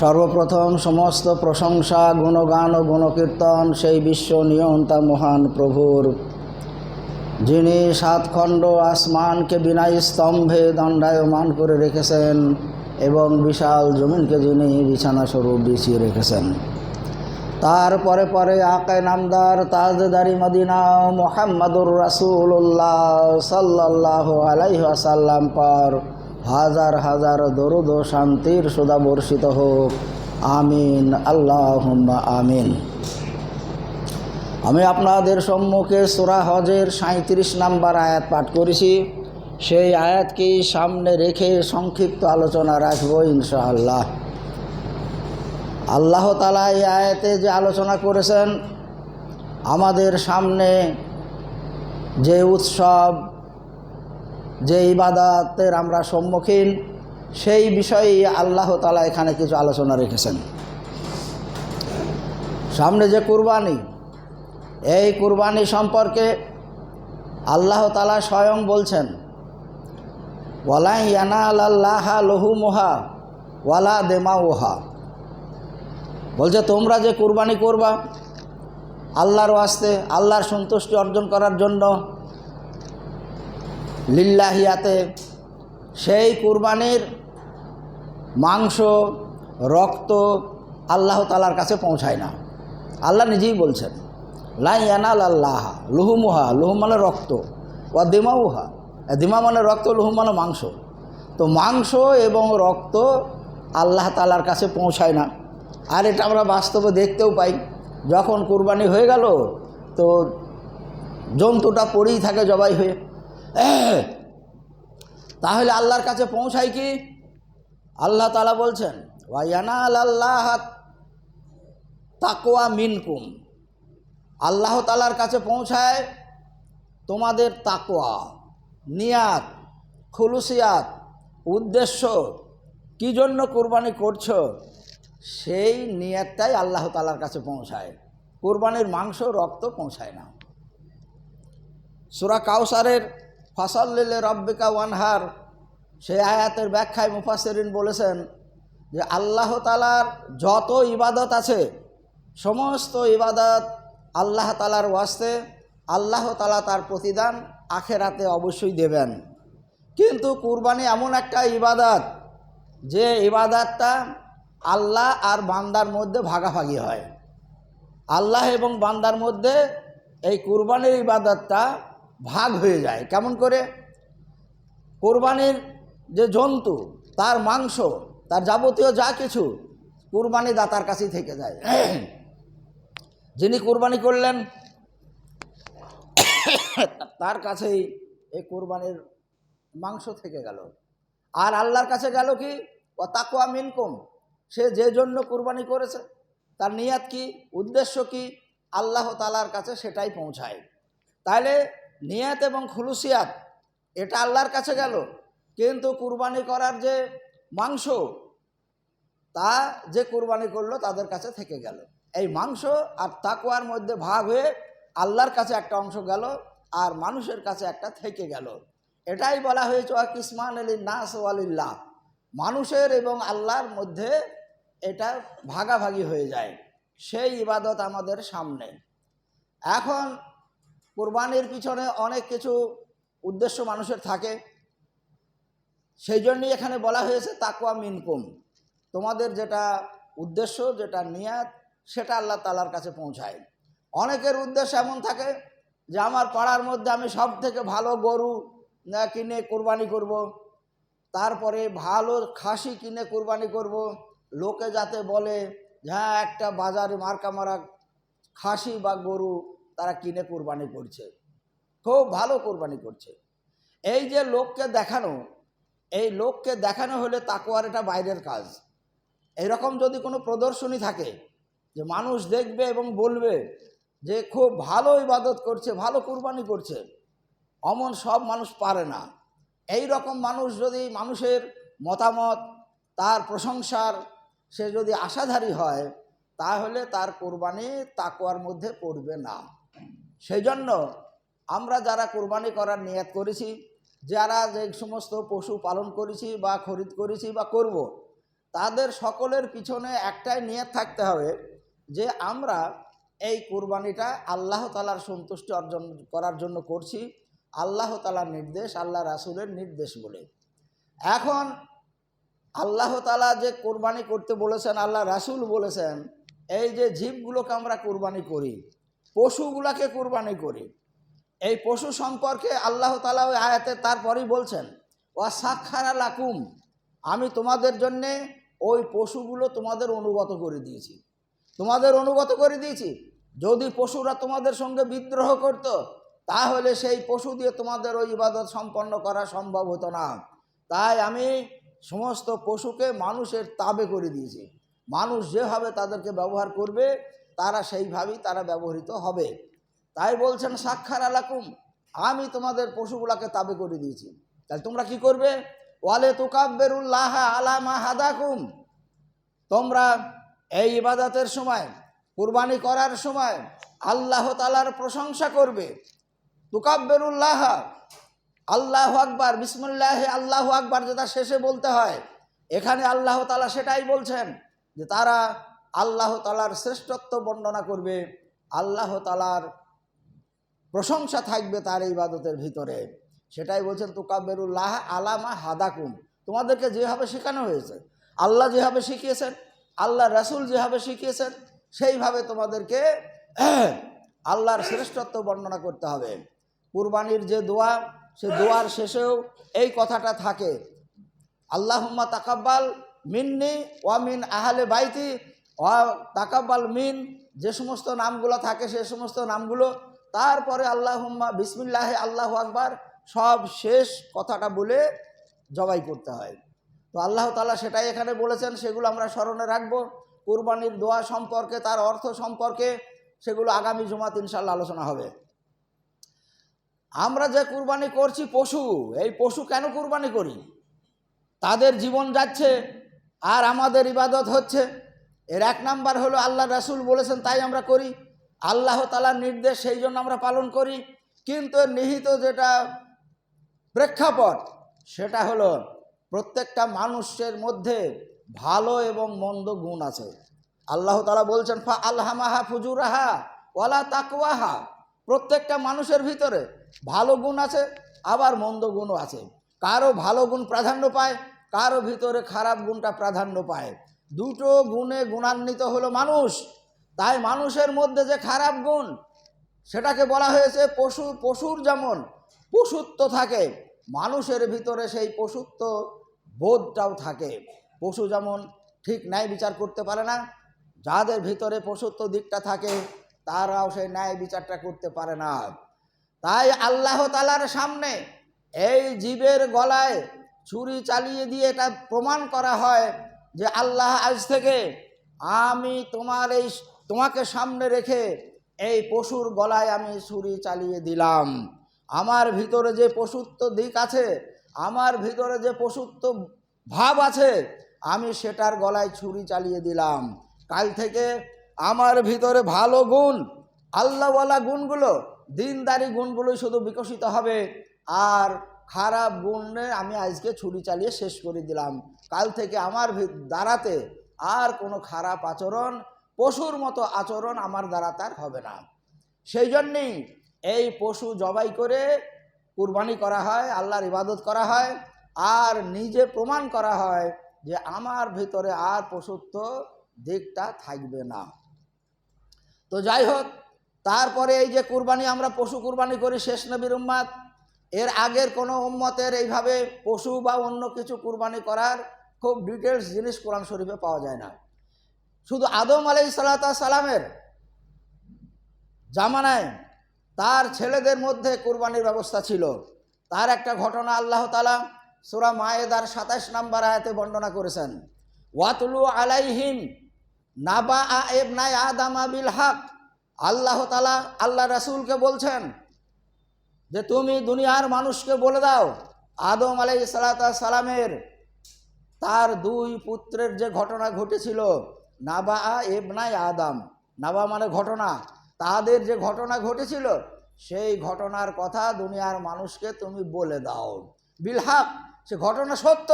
সর্বপ্রথম সমস্ত প্রশংসা, গুণগান ও গুণকীর্তন সেই বিশ্ব নিয়ন্তা মহান প্রভুর। যিনি সাতখণ্ড আসমানকে বিনাই স্তম্ভে দণ্ডায়মান করে রেখেছেন এবং বিশাল জমিনকে যিনি বিছানা স্বরূপ বিছিয়ে রেখেছেন। তারপরে পরে আকায় নামদার তাজদারি মদিনা মোহাম্মদুর রাসুল্লাহ সাল্লাহ আলাইসাল্লাম পর হাজার হাজার দরুদ ও শান্তির সুদা বর্ষিত হোক। আমিন আল্লাহ আমিন। আমি আপনাদের সম্মুখে সুরা হজের সাঁত্রিশ নাম্বার আয়াত পাঠ করেছি। সেই আয়াতকেই সামনে রেখে সংক্ষিপ্ত আলোচনা রাখব ইনশাআল্লাহ। আল্লাহ তালা এই আয়াতে যে আলোচনা করেছেন, আমাদের সামনে যে উৎসব যে ইবাদাতের আমরা সম্মুখীন, সেই বিষয়ে আল্লাহ তালা এখানে কিছু আলোচনা রেখেছেন। সামনে যে কুরবানি, এই কুরবানি সম্পর্কে আল্লাহ তালা স্বয়ং বলছেন ওয়ালা ইয়ানা আল্লাহ লহু মোহা, ওয়ালা দেমা ওহা বলছে, তোমরা যে কুরবানি করবা, আল্লাহর ওয়াস্তে, আল্লাহর সন্তুষ্টি অর্জন করার জন্য লিল্লাহিয়াতে সেই কুরবানির মাংস, রক্ত আল্লাহ তালার কাছে পৌঁছায় না। আল্লাহ নিজেই বলছেন লাইয়ানাল আল্লাহ লুহুমুহা। লুহু মানে রক্ত ও দিমাউহা। দিমা মানে রক্ত লুহু মানে মাংস। তো মাংস এবং রক্ত আল্লাহ তালার কাছে পৌঁছায় না। আর এটা আমরা বাস্তবে দেখতেও পাই। যখন কুরবানি হয়ে গেল, তো জন্তুটা পড়েই থাকে জবাই হয়ে। তাহলে আল্লাহর কাছে পৌঁছায় কি? আল্লাহ তালা বলছেন ওয়াইয়ানাল আল্লাহ তাকোয়া মিনকুম। আল্লাহ তালার কাছে পৌঁছায় তোমাদের তাকোয়া নিয়াত, খুলুসিয়াত, উদ্দেশ্য, কি জন্য কোরবানি করছ? সেই নিয়াতটাই আল্লাহ তালার কাছে পৌঁছায়। কোরবানির মাংস, রক্ত পৌঁছায় না। সুরা কাউসারের ফসল্লিলে রব্বিকা ওয়ানহার, সেই আয়াতের ব্যাখ্যায় মুফাসেরিন বলেছেন যে আল্লাহ তালার যত ইবাদত আছে, সমস্ত ইবাদত আল্লাহ তালার ওয়াস্তে, আল্লাহ তালা তার প্রতিদান আখেরাতে অবশ্যই দেবেন। কিন্তু কুরবানি এমন একটা ইবাদত, যে ইবাদতটা আল্লাহ আর বান্দার মধ্যে ভাগাভাগি হয়। আল্লাহ এবং বান্দার মধ্যে এই কুরবানির ইবাদতটা ভাগ হয়ে যায়। কেমন করে? কোরবানির যে জন্তু, তার মাংস, তার যাবতীয় যা কিছু কুরবানি দাতার কাছেই থেকে যায়। যিনি কুরবানি করলেন, তার কাছেই এই কোরবানির মাংস থেকে গেল। আর আল্লাহর কাছে গেল কি? ও তাকুয়া মিনকুম, সে যে জন্য কুরবানি করেছে, তার নিয়াত কি, উদ্দেশ্য কি? আল্লাহ তালার কাছে সেটাই পৌঁছায়। তাহলে নিয়াত এবং খুলুসিয়াত, এটা আল্লাহর কাছে গেল। কিন্তু কুরবানি করার যে মাংস, তা যে কুরবানি করল তাদের কাছে থেকে গেল। এই মাংস আর তাকুয়ার মধ্যে ভাগ হয়ে আল্লাহর কাছে একটা অংশ গেল আর মানুষের কাছে একটা থেকে গেল। এটাই বলা হয়েছে কিসমান আলী নাস ওয়ালিল্লাহ মানুষের এবং আল্লাহর মধ্যে এটা ভাগাভাগি হয়ে যায়। সেই ইবাদত আমাদের সামনে। এখন কোরবানির পিছনে অনেক কিছু উদ্দেশ্য মানুষের থাকে সেই জন্যই এখানে বলা হয়েছে তাকুয়া মিনকুম তোমাদের যেটা উদ্দেশ্য, যেটা নিয়াত, সেটা আল্লাহ তালার কাছে পৌঁছায় অনেকের উদ্দেশ্য এমন থাকে যে, আমার পাড়ার মধ্যে আমি সব থেকে ভালো গরু কিনে কোরবানি করব। তারপরে ভালো খাসি কিনে কোরবানি করব। লোকে যাতে বলে হ্যাঁ একটা বাজারে মার্কা মারা খাসি বা গরু তারা কিনে কোরবানি করছে। খুব ভালো কোরবানি করছে। এই যে লোককে দেখানো, এই লোককে দেখানো হলে তাকুয়ার এটা বাইরের কাজ। এইরকম যদি কোনো প্রদর্শনী থাকে, যে মানুষ দেখবে এবং বলবে যে খুব ভালো ইবাদত করছে, ভালো কুরবানি করছে, অমন সব মানুষ পারে না। এই রকম মানুষ যদি মানুষের মতামত, তার প্রশংসার, সে যদি আশাধারী হয়, তাহলে তার কোরবানি তাকুয়ার মধ্যে পড়বে না। সেই জন্য আমরা যারা কোরবানি করার নিয়াত করেছি, যারা যে সমস্ত পশু পালন করেছি বা খরিদ করেছি বা করব। তাদের সকলের পিছনে একটাই নিয়ত থাকতে হবে যে আমরা এই কুরবানিটা আল্লাহ তালার সন্তুষ্টি অর্জন করার জন্য করছি, আল্লাহ তালার নির্দেশ, আল্লাহ রাসুলের নির্দেশ বলে এখন আল্লাহ তালা যে কোরবানি করতে বলেছেন, আল্লাহ রাসুল বলেছেন, এই যে জীবগুলোকে আমরা কোরবানি করি পশুগুলাকে কোরবানি করি। এই পশু সম্পর্কে আল্লাহ তালা ওই আয়াতে তারপরেই বলছেন, ওয়া সাক্ষারা লাকুম আমি তোমাদের জন্যে ওই পশুগুলো তোমাদের অনুগত করে দিয়েছি। তোমাদের অনুগত করে দিয়েছি? যদি পশুরা তোমাদের সঙ্গে বিদ্রোহ করত, তাহলে সেই পশু দিয়ে তোমাদের ওই ইবাদত সম্পন্ন করা সম্ভব হতো না। তাই আমি সমস্ত পশুকে মানুষের তাবে করে দিয়েছি। মানুষ যেভাবে তাদেরকে ব্যবহার করবে তারা সেইভাবেই তারা ব্যবহৃত হবে। তাই বলছেন সাক্ষার আলাকুম, আমি তোমাদের পশুগুলাকে তাবে করে দিয়েছি। তাহলে তোমরা কি করবে? ওয়ালে তুকাব্বেরুল্লাহ আলামা হাদাকুম। তোমরা এই ইবাদতের সময়, কুরবানি করার সময় আল্লাহ তালার প্রশংসা করবে। তুকাব্বেরুল্লাহ, আল্লাহ আকবার, বিসমুল্লাহ আল্লাহ আকবার যেটা শেষে বলতে হয়, এখানে আল্লাহ তালা সেটাই বলছেন যে তারা আল্লাহ তালার শ্রেষ্ঠত্ব বর্ণনা করবে, আল্লাহ তালার প্রশংসা থাকবে তার ইবাদতের ভিতরে। সেটাই বলছেন তুকাবেরুল্লাহ আলামা হাদাকুম। তোমাদেরকে যেভাবে শেখানো হয়েছে, আল্লাহ যেভাবে শিখিয়েছেন, আল্লাহ রাসুল যেভাবে শিখিয়েছেন, সেইভাবে তোমাদেরকে আল্লাহর শ্রেষ্ঠত্ব বর্ণনা করতে হবে। কুরবানির যে দোয়া, সে দোয়ার শেষেও এই কথাটা থাকে, আল্লাহুম্মা তাকাব্বাল মিন্নি ওয়া মিন আহলে বাইতি তাকাব্বাল মিন, যে সমস্ত নামগুলো থাকে সে সমস্ত নামগুলো। তারপরে আল্লাহুম্মা বিসমিল্লাহ, আল্লাহ আকবার, সব শেষ কথাটা বলে জবাই করতে হয়। তো আল্লাহ তালা সেটাই এখানে বলেছেন, সেগুলো আমরা স্মরণে রাখব। কুরবানির দোয়া সম্পর্কে, তার অর্থ সম্পর্কে সেগুলো আগামী জুমাত ইনশাল্লাহ আলোচনা হবে। আমরা যে কুরবানি করছি পশু, এই পশু কেন কুরবানি করি? তাদের জীবন যাচ্ছে, আর আমাদের ইবাদত হচ্ছে। এর এক নাম্বার হলো আল্লাহ রাসুল বলেছেন, তাই আমরা করি। আল্লাহ তালার নির্দেশ সেই জন্য আমরা পালন করি। কিন্তু নিহিত যেটা প্রেক্ষাপট, সেটা হলো প্রত্যেকটা মানুষের মধ্যে ভালো এবং মন্দ গুণ আছে। আল্লাহ তালা বলছেন, ফা আল্লাহামাহা ফুজুরাহা ওয়ালা তাকওয়াহা। প্রত্যেকটা মানুষের ভিতরে ভালো গুণ আছে, আবার মন্দ গুণও আছে। কারও ভালো গুণ প্রাধান্য পায়, কারও ভিতরে খারাপ গুণটা প্রাধান্য পায়। দুটো গুণে গুণান্বিত হলো মানুষ। তাই মানুষের মধ্যে যে খারাপ গুণ, সেটাকে বলা হয়েছে পশু, পশুর যেমন পশুত্ব থাকে, মানুষের ভিতরে সেই পশুত্ব বোধটাও থাকে। পশু যেমন ঠিক ন্যায় বিচার করতে পারে না, যাদের ভিতরে পশুত্ব দিকটা থাকে, তারাও সেই ন্যায় বিচারটা করতে পারে না। তাই আল্লাহ তালার সামনে এই জীবের গলায় ছুরি চালিয়ে দিয়ে এটা প্রমাণ করা হয় যে আল্লাহ আজ থেকে আমি তোমার এই তোমাকে সামনে রেখে এই পশুর গলায় আমি ছুরি চালিয়ে দিলাম। আমার ভিতরে যে পশুত্ব দিক আছে, আমার ভিতরে যে পশুত্ব ভাব আছে, আমি সেটার গলায় ছুরি চালিয়ে দিলাম। কাল থেকে আমার ভিতরে ভালো গুণ, আল্লাহওয়ালা গুণগুলো, দিনদারি গুণগুলোই শুধু বিকশিত হবে। আর খারাপ গুণে আমি আজকে ছুরি চালিয়ে শেষ করে দিলাম। কাল থেকে আমার দ্বারাতে আর কোনো খারাপ আচরণ, পশুর মতো আচরণ আমার দ্বারা তার হবে না। সেই জন্যেই এই পশু জবাই করে কুরবানি করা হয়, আল্লাহর ইবাদত করা হয়, আর নিজে প্রমাণ করা হয় যে আমার ভিতরে আর পশুত্ব দিকটা থাকবে না। তো যাই হোক, তারপরে এই যে কুরবানি, আমরা পশু কুরবানি করি শেষ নবীর উম্মাদ। এর আগের কোনো উম্মতের এইভাবে পশু বা অন্য কিছু কুরবানি করার খুব ডিটেলস জিনিস কোরআন শরীফে পাওয়া যায় না। শুধু আদম আলাই সালাতা সালামের জামানায় তার ছেলেদের মধ্যে কুরবানির ব্যবস্থা ছিল। তার একটা ঘটনা আল্লাহ তালা সুরা মায়েদার সাতাশ নাম্বার আয়াতে বর্ণনা করেছেন। ওয়াতুলু আলাইহিম নাবা আ এবনাই আদামা বিল হক। আল্লাহ তালা আল্লাহ রাসুলকে বলছেন যে তুমি দুনিয়ার মানুষকে বলে দাও, আদম আলাই সালাতা সালামের তার দুই পুত্রের যে ঘটনা ঘটেছিল, নাবা এবনাই আদাম। নাবা মানে ঘটনা। তাদের যে ঘটনা ঘটেছিল, সেই ঘটনার কথা দুনিয়ার মানুষকে তুমি বলে দাও। বিলহাক, সে ঘটনা সত্য,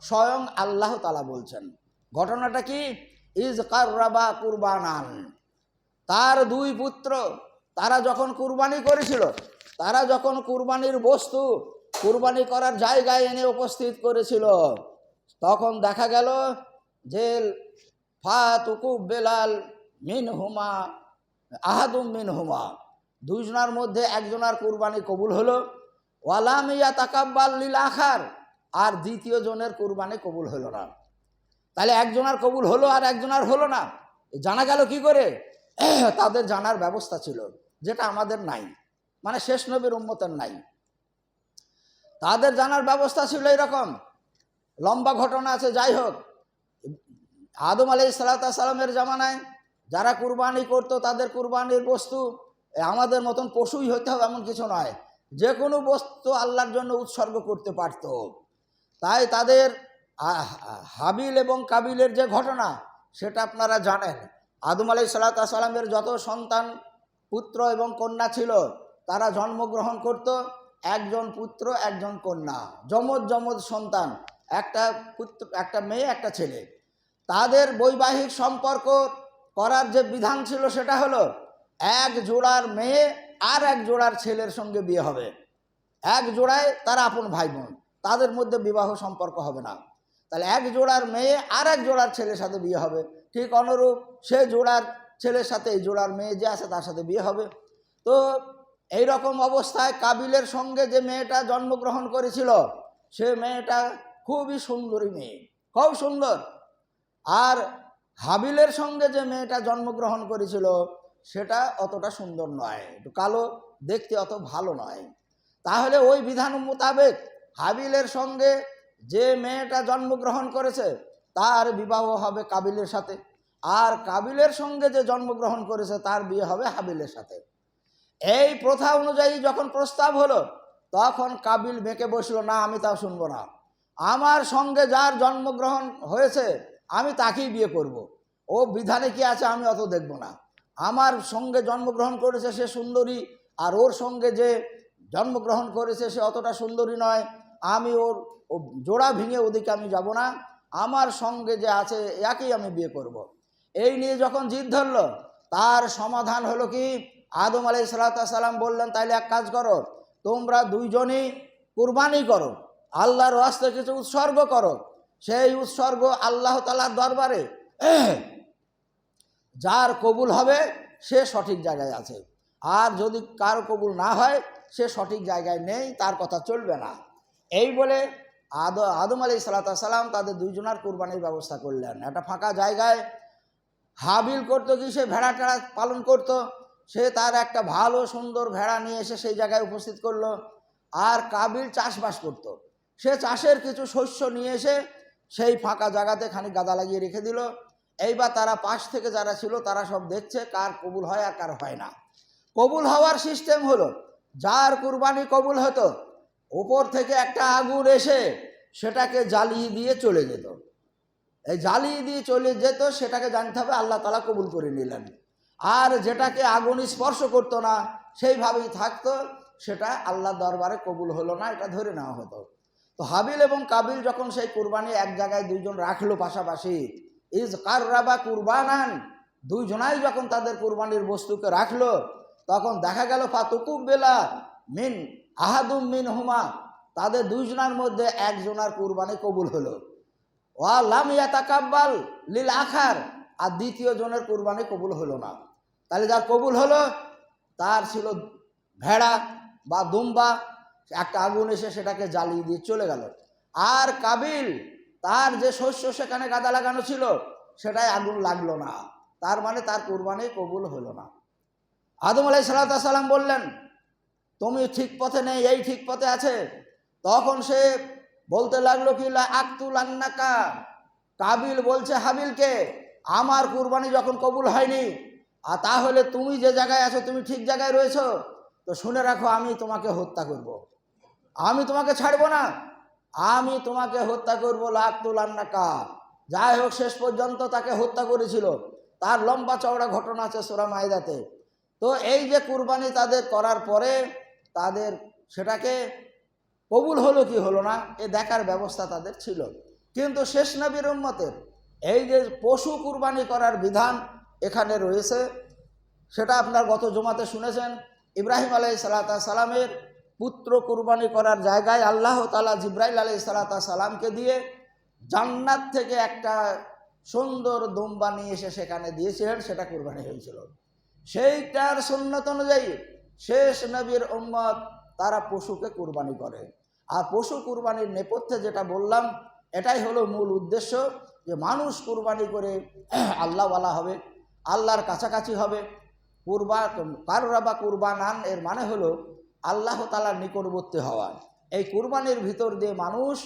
স্বয়ং আল্লাহ তালা বলছেন। ঘটনাটা কি? ইজ কাররাবা কুরবানান। তার দুই পুত্র, তারা যখন কুরবানি করেছিল তারা যখন কুরবানির বস্তু, কুরবানি করার জায়গায় এনে উপস্থিত করেছিল, তখন দেখা গেল যে ফাতুকু বেলাল মিন হুমা আহাদুম মিন হুমা দুইজনার মধ্যে একজনার কুরবানি কবুল হলো, ওয়ালামিয়া তাকাব্বাল লিল আখার, আর দ্বিতীয় জনের কুরবানি কবুল হলো না। তাহলে একজনার কবুল হলো আর একজনার হলো না। জানা গেল কি করে? তাদের জানার ব্যবস্থা ছিল, যেটা আমাদের নাই। মানে শেষ নবীর উম্মতের নাই। তাদের জানার ব্যবস্থা ছিল এরকম। লম্বা ঘটনা আছে, যাই হোক। আদম আলাই সালামের জামানায় যারা কুরবানি করতো, তাদের কুরবানির বস্তু আমাদের মতন পশুই হইতে হবে এমন কিছু নয়। যে কোনো বস্তু আল্লাহর জন্য উৎসর্গ করতে পারত। তাই তাদের হাবিল এবং কাবিলের যে ঘটনা, সেটা আপনারা জানেন। আদম আলাই সালামের যত সন্তান, পুত্র এবং কন্যা ছিল তারা জন্মগ্রহণ করত একজন পুত্র, একজন কন্যা, যমজ যমজ সন্তান, একটা পুত্র, একটা মেয়ে, একটা ছেলে। তাদের বৈবাহিক সম্পর্ক করার যে বিধান ছিল সেটা হলো এক জোড়ার মেয়ে আর এক জোড়ার ছেলের সঙ্গে বিয়ে হবে। এক জোড়ায় তারা আপন ভাই বোন তাদের মধ্যে বিবাহ সম্পর্ক হবে না। তাহলে এক জোড়ার মেয়ে আর এক জোড়ার ছেলের সাথে বিয়ে হবে। ঠিক অনুরূপ সে জোড়ার ছেলের সাথে এই জোড়ার মেয়ে যে আছে তার সাথে বিয়ে হবে। তো এই রকম অবস্থায় কাবিলের সঙ্গে যে মেয়েটা জন্মগ্রহণ করেছিল, সে মেয়েটা খুবই সুন্দরী মেয়ে, খুব সুন্দর। আর হাবিলের সঙ্গে যে মেয়েটা জন্মগ্রহণ করেছিল, সেটা অতটা সুন্দর নয়, একটু কালো, দেখতে অত ভালো নয়। তাহলে ওই বিধান মোতাবেক হাবিলের সঙ্গে যে মেয়েটা জন্মগ্রহণ করেছে, তার বিবাহ হবে কাবিলের সাথে। আর কাবিলের সঙ্গে যে জন্মগ্রহণ করেছে, তার বিয়ে হবে হাবিলের সাথে। এই প্রথা অনুযায়ী যখন প্রস্তাব হলো, তখন কাবিল বেঁকে বসল, না, আমি তা শুনব না। আমার সঙ্গে যার জন্মগ্রহণ হয়েছে, আমি তাকেই বিয়ে করব। ও বিধানে কি আছে আমি অত দেখব না। আমার সঙ্গে জন্মগ্রহণ করেছে সে সুন্দরী, আর ওর সঙ্গে যে জন্মগ্রহণ করেছে সে অতটা সুন্দরী নয়। আমি ওর জোড়া ভেঙে ওদিকে আমি যাব না। আমার সঙ্গে যে আছে, একেই আমি বিয়ে করব। এই নিয়ে যখন জিদ ধরলো, তার সমাধান হলো কি? আদম আলাই সালাম বললেন, তাইলে এক কাজ করো, তোমরা দুইজনই কুরবানি করো, আল্লাহর ওয়াস্তে কিছু উৎসর্গ করো। সেই উৎসর্গ আল্লাহ তালার দরবারে, যার কবুল হবে সে সঠিক জায়গায় আছে। আর যদি কার কবুল না হয়, সে সঠিক জায়গায় নেই, তার কথা চলবে না। এই বলে আদ, আদম আলী সালাম তাদের দুইজনার কুরবানির ব্যবস্থা করলেন। একটা ফাঁকা জায়গায় হাবিল করতো কি, সে ভেড়া টেড়া পালন করতো। সে তার একটা ভালো, সুন্দর ভেড়া নিয়ে এসে সেই জায়গায় উপস্থিত করল। আর কাবিল চাষবাস করত। সে চাষের কিছু শস্য নিয়ে এসে সেই ফাঁকা জায়গাতে খানিক গাদা লাগিয়ে রেখে দিল। এইবার তারা পাশ থেকে যারা ছিল, তারা সব দেখছে কার কবুল হয় আর কার হয় না। কবুল হওয়ার সিস্টেম হলো, যার কুরবানি কবুল হতো উপর থেকে একটা আগুন এসে সেটাকে জ্বালিয়ে দিয়ে চলে যেত। এই জ্বালিয়ে দিয়ে চলে যেত, সেটাকে জানতে হবে আল্লাহ তালা কবুল করে নিলেন। আর যেটাকে আগুন স্পর্শ করতো না, সেইভাবেই থাকতো, সেটা আল্লাহ দরবারে কবুল হলো না, এটা ধরে নেওয়া হতো। তো হাবিল এবং কাবিল যখন সেই কুরবানি এক জায়গায় দুইজন রাখল পাশাপাশি, ইজ কাররাবা কুরবানান? দুইজনাই যখন তাদের কুরবানির বস্তুকে রাখল, তখন দেখা গেল ফাতুকুব বেলা মিন আহাদুম মিন হুমা তাদের দুইজনার মধ্যে একজনার কুরবানি কবুল হলো। ওয়া লাম ইয়াতাকাব্বাল লিল আখার। আর দ্বিতীয় জনের কুরবানি কবুল হলো না। তাহলে যার কবুল হলো, তার ছিল ভেড়া বা দুম্বা, একটা আগুন এসে সেটাকে জ্বালিয়ে দিয়ে চলে গেল। আর কাবিল, তার যে শস্য সেখানে গাদা লাগানো ছিল সেটাই আগুন লাগল না। তার মানে তার কুরবানি কবুল হলো না। আদম আলাই সাল্লাম বললেন, তুমি ঠিক পথে নেই, এই ঠিক পথে আছে। তখন সে বলতে লাগল কি আক্তুল আন্নাকা কাবিল বলছে, হাবিলকে, আমার কুরবানি যখন কবুল হয়নি আর তাহলে তুমি যে জায়গায় আছো, তুমি ঠিক জায়গায় রয়েছো, তো শুনে রাখো, আমি তোমাকে হত্যা করব। আমি তোমাকে ছাড়বো না। আমি তোমাকে হত্যা করব লাক্তুল আন্নাকা যাই হোক, শেষ পর্যন্ত তাকে হত্যা করেছিল। তার লম্বা চওড়া ঘটনা আছে সোরা মাইদাতে তো এই যে কুরবানি তাদের করার পরে তাদের সেটাকে কবুল হলো কি হলো না, এ দেখার ব্যবস্থা তাদের ছিল। কিন্তু শেষ নবীর উম্মতের এই যে পশু কুরবানি করার বিধান এখানে রয়েছে। সেটা আপনার গত জমাতে শুনেছেন। ইব্রাহিম আলাই সালাতা সালামের পুত্র কুরবানি করার জায়গায় আল্লাহ তালা জিব্রাইল আলাই সালাতা সালামকে দিয়ে জান্নাত থেকে একটা সুন্দর দুম্বা নিয়ে এসে সেখানে দিয়েছিলেন, সেটা কুরবানি হয়েছিল। সেইটার সুন্নত অনুযায়ী শেষ নবীর উম্মত তারা পশুকে কুরবানি করে। আর পশু কুরবানির নেপথ্যে যেটা বললাম, এটাই হলো মূল উদ্দেশ্য যে মানুষ কুরবানি করে আল্লাহওয়ালা হবে। আল্লাহর কাছাকাছি হবে। কুরবা কারোরা বা কুরবানান, এর মানে হলো আল্লাহ তালার নিকটবর্তী হওয়া। এই কুরবানির ভিতর দিয়ে মানুষ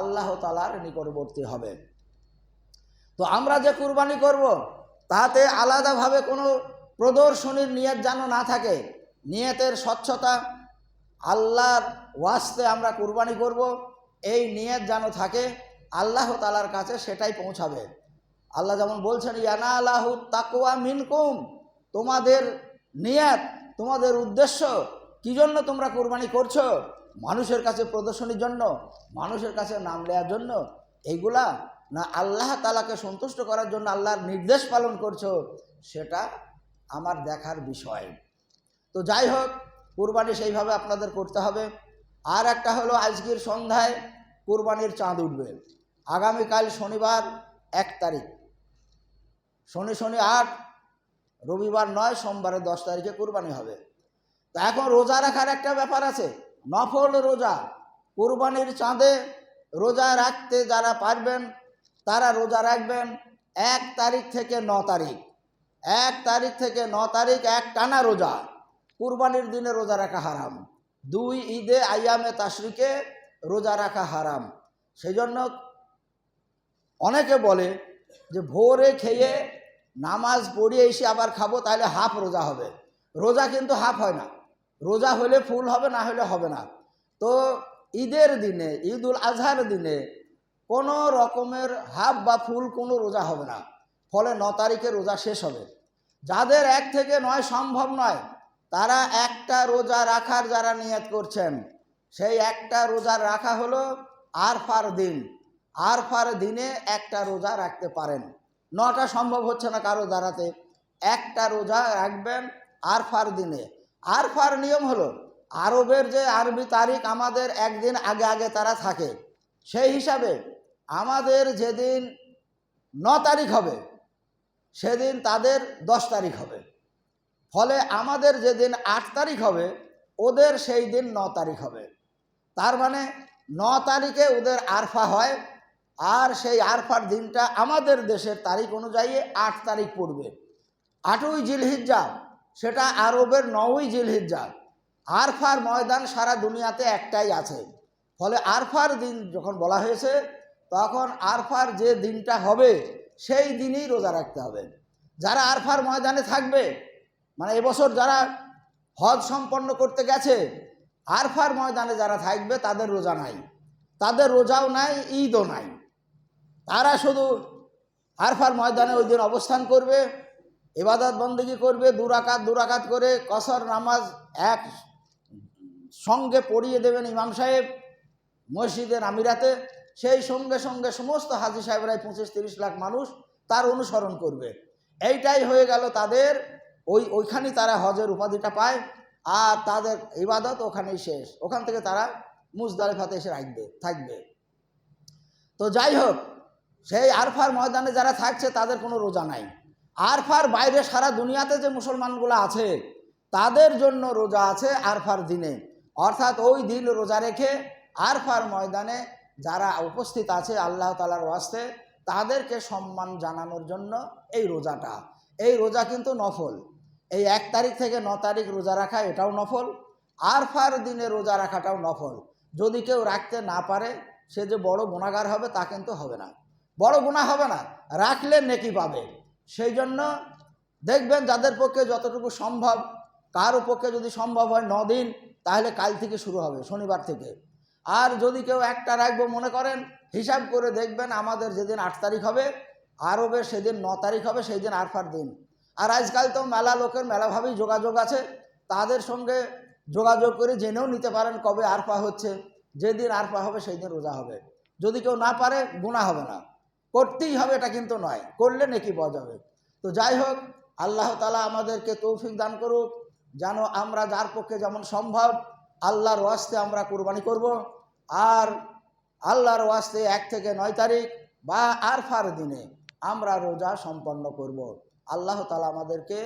আল্লাহ তালার নিকটবর্তী হবে। তো আমরা যে কুরবানি করব, তাতে আলাদাভাবে কোনো প্রদর্শনীর নিয়ত যেন না থাকে, নিয়তের স্বচ্ছতা, আল্লাহর ওয়াস্তে আমরা কুরবানি করব, এই নিয়ত যেন থাকে, আল্লাহ তালার কাছে সেটাই পৌঁছাবে। আল্লাহ যেমন বলছেন ইয়ানা আল্লাহ তাকুয়া মিনকুম, তোমাদের নিয়াত, তোমাদের উদ্দেশ্য কি জন্য তোমরা কুরবানি করছ? মানুষের কাছে প্রদর্শনীর জন্য, মানুষের কাছে নাম নেওয়ার জন্য। এইগুলা না আল্লাহ তালাকে সন্তুষ্ট করার জন্য আল্লাহর নির্দেশ পালন করছ, সেটা আমার দেখার বিষয়। তো যাই হোক, কুরবানি সেইভাবে আপনাদের করতে হবে। আর একটা হলো, আজকের সন্ধ্যায় কুরবানির চাঁদ উঠবে। আগামীকাল শনিবার এক তারিখ। শনি শনি আট, রবিবার নয়, সোমবারে দশ তারিখে কুরবানি হবে। তা এখন রোজা রাখার একটা ব্যাপার আছে। নফল রোজা, কুরবানির চাঁদে রোজা রাখতে যারা পারবেন, তারা রোজা রাখবেন এক তারিখ থেকে ন তারিখ। এক তারিখ থেকে ন তারিখ এক টানা রোজা। কুরবানির দিনে রোজা রাখা হারাম। দুই ঈদে আয়ামে তাশরিকে রোজা রাখা হারাম। সেই জন্য অনেকে বলে যে ভোরে খেয়ে নামাজ পড়িয়ে এসে আবার খাব, তাহলে হাফ রোজা হবে। রোজা কিন্তু হাফ হয় না। রোজা হলে ফুল হবে, না হলে হবে না। তো ঈদের দিনে ঈদ উল আজহার দিনে কোনো রকমের হাফ বা ফুল কোনো রোজা হবে না। ফলে ন তারিখে রোজা শেষ হবে। যাদের এক থেকে নয় সম্ভব নয়, তারা একটা রোজা রাখার যারা নিয়ত করছেন, সেই একটা রোজা রাখা হলো আরফার দিন। আরফার দিনে একটা রোজা রাখতে পারেন। নটা সম্ভব হচ্ছে না কারও দাঁড়াতে। একটা রোজা রাখবেন আরফার দিনে। আরফার নিয়ম হলো, আরবের যে আরবি তারিখ আমাদের একদিন আগে আগে তারা থাকে। সেই হিসাবে আমাদের যেদিন ন তারিখ হবে, সেদিন তাদের দশ তারিখ হবে। ফলে আমাদের যেদিন আট তারিখ হবে, ওদের সেই দিন ন তারিখ হবে। তার মানে ন তারিখে ওদের আরফা হয় আর সেই আরফার দিনটা আমাদের দেশের তারিখ অনুযায়ী আট তারিখ পড়বে। আটই জিলহিজ্জা, সেটা আরবের নয়ই জিলহিজ্জা। আরফার ময়দান সারা দুনিয়াতে একটাই আছে। ফলে আরফার দিন যখন বলা হয়েছে, তখন আরফার যে দিনটা হবে, সেই দিনই রোজা রাখতে হবে। যারা আরফার ময়দানে থাকবে মানে এবছর যারা হজ সম্পন্ন করতে গেছে, আরফার ময়দানে যারা থাকবে, তাদের রোজা নাই। তাদের রোজাও নাই, ঈদও নাই। তারা শুধু আরফার ময়দানে ওই দিন অবস্থান করবে এবাদত বন্দী করবে দুরাকাত দুরাকাত করে কসর, নামাজ এক সঙ্গে পড়িয়ে দেবেন ইমাম সাহেব মসজিদের আমিরাতে। সেই সঙ্গে সঙ্গে সমস্ত হাজি সাহেবরাই পঁচিশ, তিরিশ লাখ মানুষ তার অনুসরণ করবে। এইটাই হয়ে গেল তাদের, ওই ওইখানেই তারা হজের উপাধিটা পায় আর তাদের ইবাদত ওখানেই শেষ। ওখান থেকে তারা মুজদালিফাতে এসে রাখবে থাকবে। তো যাই হোক সেই আরফার ময়দানে যারা থাকছে, তাদের কোনো রোজা নাই। আরফার বাইরে সারা দুনিয়াতে যে মুসলমানগুলো আছে, তাদের জন্য রোজা আছে আরফার দিনে। অর্থাৎ ওই দিন রোজা রেখে আরফার ময়দানে যারা উপস্থিত আছে আল্লাহ তালার ওয়াস্তে, তাদেরকে সম্মান জানানোর জন্য এই রোজাটা। এই রোজা কিন্তু নফল। এই এক তারিখ থেকে ন তারিখ রোজা রাখা, এটাও নফল। আরফার দিনে রোজা রাখাটাও নফল। যদি কেউ রাখতে না পারে, সে যে বড় গুণাগার হবে, তা কিন্তু হবে না। বড় গুণা হবে না, রাখলে নেকি পাবে। সেই জন্য দেখবেন যাদের পক্ষে যতটুকু সম্ভব, কারও পক্ষে যদি সম্ভব হয় দিন, তাহলে কাল থেকে শুরু হবে, শনিবার থেকে। আর যদি কেউ একটা রাখব মনে করেন, হিসাব করে দেখবেন আমাদের যেদিন আট তারিখ হবে, আরবের সেদিন ন তারিখ হবে, সেই দিন আরফার দিন। আর আজকাল তো মেলা লোকের মেলাভাবেই যোগাযোগ আছে। তাদের সঙ্গে যোগাযোগ করে জেনেও নিতে পারেন কবে আরফা হচ্ছে। যেদিন আরফা হবে, সেই দিন রোজা হবে। যদি কেউ না পারে গুণা হবে না। করতেই হবে এটা কিন্তু নয়, করলে নাকি যাবে। তো যাই হোক, আল্লাহ তালা আমাদেরকে তৌফিক দান করুক, যেন আমরা যার পক্ষে যেমন সম্ভব আল্লাহর ওয়াস্তে আমরা কুরবানি করব। আর আল্লাহর ওয়াস্তে এক থেকে নয় তারিখ বা আরফার দিনে আমরা রোজা সম্পন্ন করব। আল্লাহ তালা আমাদেরকে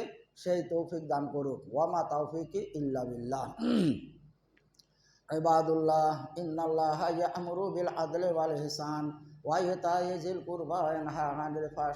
সেই তৌফিক দান করুক। ওয়ামা তৌফিক ইল্লা ইবাদুল্লাহ, ইন্নাল্লাহ ইয়ামুরু বিল আদলি ওয়াল ইহসান। ويؤتى ذي القربى وينهى عن الفحشاء